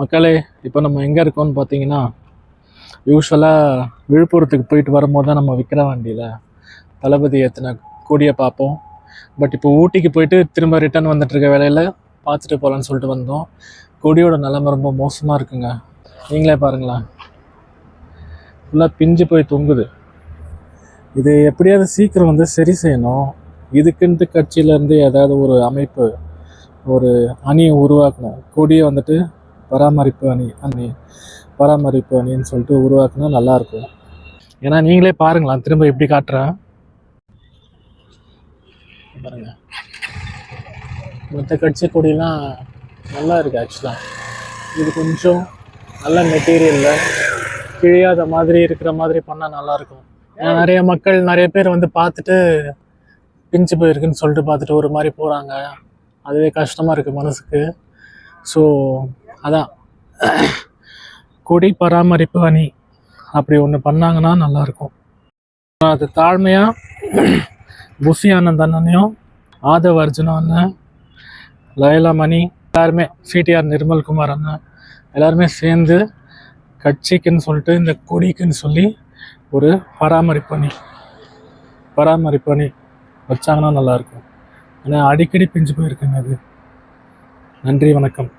மக்களே இப்போ நம்ம எங்கே இருக்கோம்னு பார்த்தீங்கன்னா யூஸ்வலாக விழுப்புரத்துக்கு போயிட்டு வரும்போது தான் நம்ம விற்கிற வண்டியில் தளபதி ஏற்றின கொடியை பார்ப்போம். பட் இப்போ ஊட்டிக்கு போயிட்டு திரும்ப ரிட்டர்ன் வந்துட்டு இருக்க வேலையில் பார்த்துட்டு போகலான்னு சொல்லிட்டு வந்தோம். கொடியோட நிலைமை ரொம்ப மோசமாக இருக்குங்க. நீங்களே பாருங்களேன் ஃபுல்லாக பிஞ்சு போய் தொங்குது. இது எப்படியாவது சீக்கிரம் வந்து சரி செய்யணும். இதுக்குன்ட்டு கட்சியிலேருந்து ஏதாவது ஒரு அமைப்பு ஒரு அணியை உருவாக்கணும். கொடியை வந்துட்டு பராமரிப்பு அணி அணி பராமரிப்பு அணின்னு சொல்லிட்டு உருவாக்குனா நல்லாயிருக்கும். ஏன்னா நீங்களே பாருங்களேன் திரும்ப எப்படி காட்டுறேன். பாருங்க. மற்ற கட்சி கொடிலாம் நல்லா இருக்குது ஆக்சுவலாக இது கொஞ்சம் நல்ல மெட்டீரியலில் கிழியாத மாதிரி இருக்கிற மாதிரி பண்ணால் நல்லாயிருக்கும். ஏன்னா நிறைய மக்கள் நிறைய பேர் வந்து பார்த்துட்டு பிஞ்சு போயிருக்குன்னு சொல்லிட்டு பார்த்துட்டு ஒரு மாதிரி போகிறாங்க அதுவே கஷ்டமாக இருக்குது மனசுக்கு. ஸோ அதான். கொடி பராமரிப்பு அணி அப்படி ஒன்று பண்ணாங்கன்னா நல்லாயிருக்கும். அது தாழ்மையாக புஷி ஆனந்த் அண்ணனையும் ஆதவ அர்ஜுனா அண்ணன் லயலா மணி எல்லாருமே சிடிஆர் நிர்மல்குமார் அண்ணன் எல்லாருமே சேர்ந்து கட்சிக்குன்னு சொல்லிட்டு இந்த கொடிக்குன்னு சொல்லி ஒரு பராமரிப்பணி பராமரிப்பணி பராமரிப்பு அணி வச்சாங்கன்னா நல்லாயிருக்கும். ஏன்னா அடிக்கடி பிஞ்சு போயிருக்குங்க அது. நன்றி வணக்கம்.